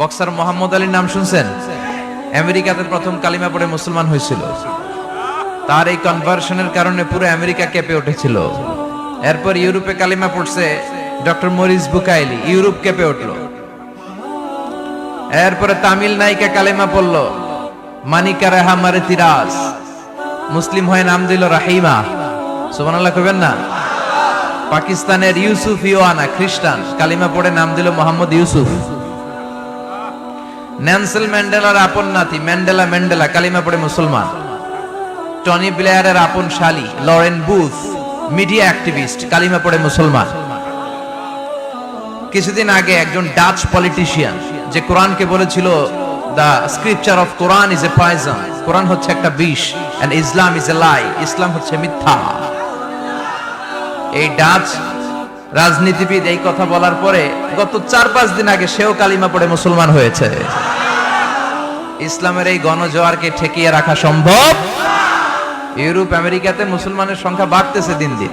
Boxer Muhammad আলীর নাম শুনছেন? আমেরিকাতে প্রথম কালিমা পড়ে মুসলমান হয়েছিল। তার এই কনভার্সনের কারণে পুরো আমেরিকা কেঁপে উঠেছিল। এরপর ইউরোপে কালিমা পড়ছে ডক্টর মরিস বুকাইলি, ইউরোপ কেঁপে উঠল। এরপরে তামিল নায়িকা কালিমা পড়ল, মানিকা রেহা মারে তিরাজ মুসলিম হয়ে নাম দিল রাহিমা। সুবহানাল্লাহ কইবেন না? পাকিস্তানের ইউসুফ ইওয়ানা, খ্রিস্টান। কালিমা পড়ে নাম দিল মোহাম্মদ ইউসুফ। ন্যান্সেল ম্যান্ডেলার আপন নাতি, ম্যান্ডেলা ম্যান্ডেলা, কালিমা পড়ে মুসলমান। টনি ব্লেয়ারের আপন শালী, লরেন বুথ, মিডিয়া অ্যাক্টিভিস্ট, কালিমা পড়ে মুসলমান। কিছুদিন আগে একজন ডাচ পলিটিশিয়ান, যে কোরআনকে বলেছিল the scripture of Quran is a poison Quran হচ্ছে একটা বিষ এন্ড ইসলাম ইজ এ লাই ইসলাম হচ্ছে মিথ্যা। এই ডাচ রাজনীতিবিদ এই কথা বলার পরে গত চার পাঁচ দিন আগে সেও কালিমা পড়ে মুসলমান হয়েছে। ইসলামের এই গণজোয়ারকে ঠেকিয়ে রাখা সম্ভব? ইউরোপ, আমেরিকাতে মুসলমানের সংখ্যা বাড়তেছে দিন দিন।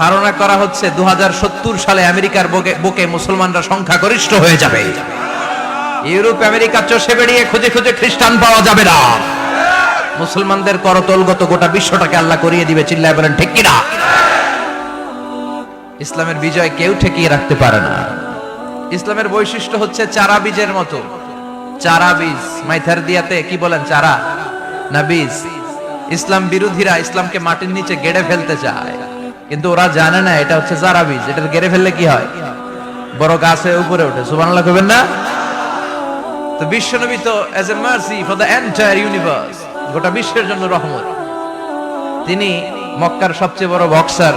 ধারণা করা হচ্ছে দু হাজার সত্তর সালে আমেরিকার বুকে মুসলমানরা সংখ্যা গরিষ্ঠ হয়ে যাবে। ইউরোপ, আমেরিকা চষে বেরিয়ে খুঁজে খুঁজে খ্রিস্টান পাওয়া যাবে না। মুসলমানদের করতলগত গোটা বিশ্বটাকে আল্লাহ করিয়ে দিবে, চিল্লায় বলেন, ঠিক কিনা? ইসলামের বিজয় কেউ ঠেকিয়ে রাখতে পারে না। ইসলামের বৈশিষ্ট্য হচ্ছে চারা বীজের মতো। চারা বীজ মাইথার দিয়াতে কি বলেন চারা? না বীজ। ইসলাম বিরোধীরা ইসলামকে মাটির নিচে গেড়ে ফেলতে চায়। কিন্তু ওরা জানে না এটা হচ্ছে চারা বীজ, এটা গেড়ে ফেললে কি হয়? বড় গাছে উপরে ওঠে, সুবহানাল্লাহ কইবেন না? তো বিশ্বনবী তো as a mercy for the entire universe গোটা বিশ্বের জন্য রহমত। তিনি মক্কার সবচেয়ে বড় বক্সার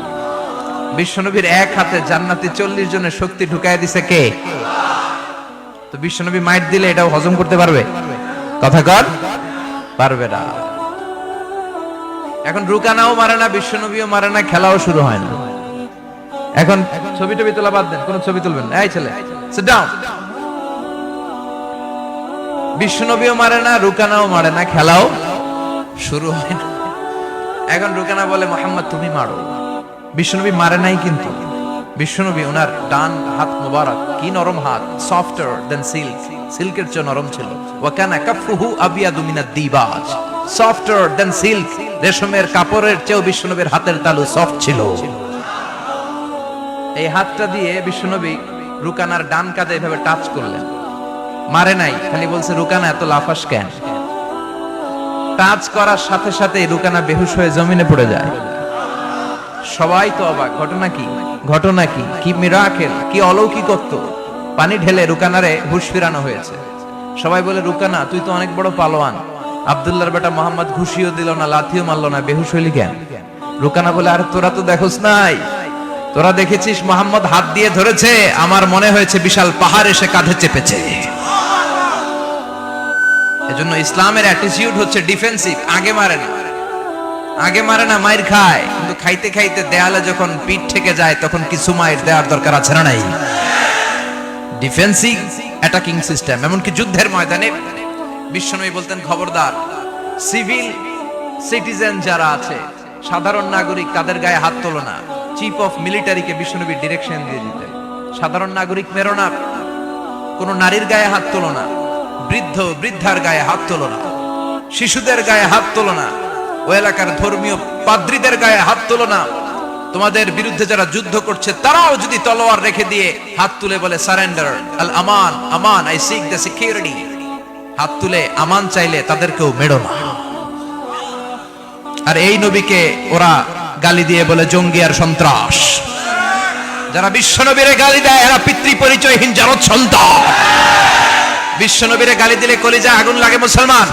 বিশ্বনবীর এক হাতে জান্নাতি চল্লিশ জনের শক্তি ঢুকাই দিছে কে? তো বিশ্বনবী মাইট দিলে এটাও হজম করতে পারবে? কথা কর, পারবে না। এখন রুকানাও মারে না, বিশ্বনবীও মারে না, খেলাও শুরু হয় না। এখন ছবি টবি তোলা বাদ দেন, কোন ছবি তুলবেন। এই ছেলে বিশ্বনবীও মারে না, রুকানাও মারে না, খেলাও শুরু হয় না। এখন রুকানা বলে, মোহাম্মদ, তুমি মারো। বিশ্বনবী মারে নাই কিন্তু। বিশ্বনবী ওনার ডান হাত মোবারক, কি নরম হাত সফটার দেন সিল্ক সিল্কের চেয়ে নরম ছিল। ওয়াকানা কাফুহু আবিয়াদু মিনাদ দিবাজ সফটার দেন সিল্ক রেশমের কাপড়ের চেয়েও বিশ্বনবীর হাতের তালু সফট ছিল। এই হাতটা দিয়ে বিশ্বনবী রুকানার ডান কাঁধে এভাবে টাচ করলেন। মারে নাই, খালি বলছে, রুকানা, এত লাফাস কেন? টাচ করার সাথে সাথে রুকানা বেহুশ হয়ে জমিনে পড়ে যায়। সবাই তো অবাক। ঘটনা কি? ঘটনা কি? কি মিরাকেল কি অলৌকিকত্ব? পানি ঢেলে রুকানারে হুশ ফিরানো হয়েছে। সবাই বলে, রুকানা, তুই তো অনেক বড় পালোয়ান। আব্দুল্লাহর বেটা মোহাম্মদ ঘুষিও দিল না, লাথিও মারলো না বেহুশ হইলি কেন রুকানা বলে, আর তোরা তো দেখোস নাই। তোরা দেখেছিস মোহাম্মদ হাত দিয়ে ধরেছে, আমার মনে হয়েছে বিশাল পাহাড় এসে কাঁধে চেপেছে। এজন্য ইসলামের অ্যাটিটিউড হচ্ছে ডিফেন্সিভ আগে মারে না। আগে মারে না, মায়ের খায়। কিন্তু খাইতে খাইতে দেয়ালে যখন পিঠ থেকে যায়, তখন কিছু মায়ের দেওয়ার দরকার আছে না নাই? ডিফেন্সিভ অ্যাটাকিং সিস্টেম এমনকি যুদ্ধের ময়দানে বিশ্বনবী বলতেন, খবরদার সিভিল সিটিজেন যারা আছে, সাধারণ নাগরিক তাদের গায়ে হাত তোলো না। চিফ অফ মিলিটারিকে বিশ্বনবী ডিরেকশন দিয়ে দিতেন। সাধারণ নাগরিক মেরো না, কোন নারীর গায়ে হাত তোলো না। বৃদ্ধ, বৃদ্ধার গায়ে হাত তোলো না। শিশুদের গায়ে হাত তোলো না। ও এলাকার ধর্মীয় পাদ্রীদের গায়ে হাত তোলো না। তোমাদের বিরুদ্ধে যারা যুদ্ধ করছে, তারাও যদি তলোয়ার রেখে দিয়ে হাত তুলে বলে সারেন্ডার আল আমান আমান আই সিক দ্য সিকিউরিটি হাত তুলে আমান চাইলে তাদেরকেও মেড়ো না। আর এই নবীকে ওরা গালি দিয়ে বলে, জঙ্গি আর সন্ত্রাস। যারা বিশ্বনবীরে গালি দেয়, এরা পিতৃ পরিচয়হীন জারদ সন্তান। বিশ্বনবীরে গালি দিলে কলিজা আগুন লাগে মুসলমান।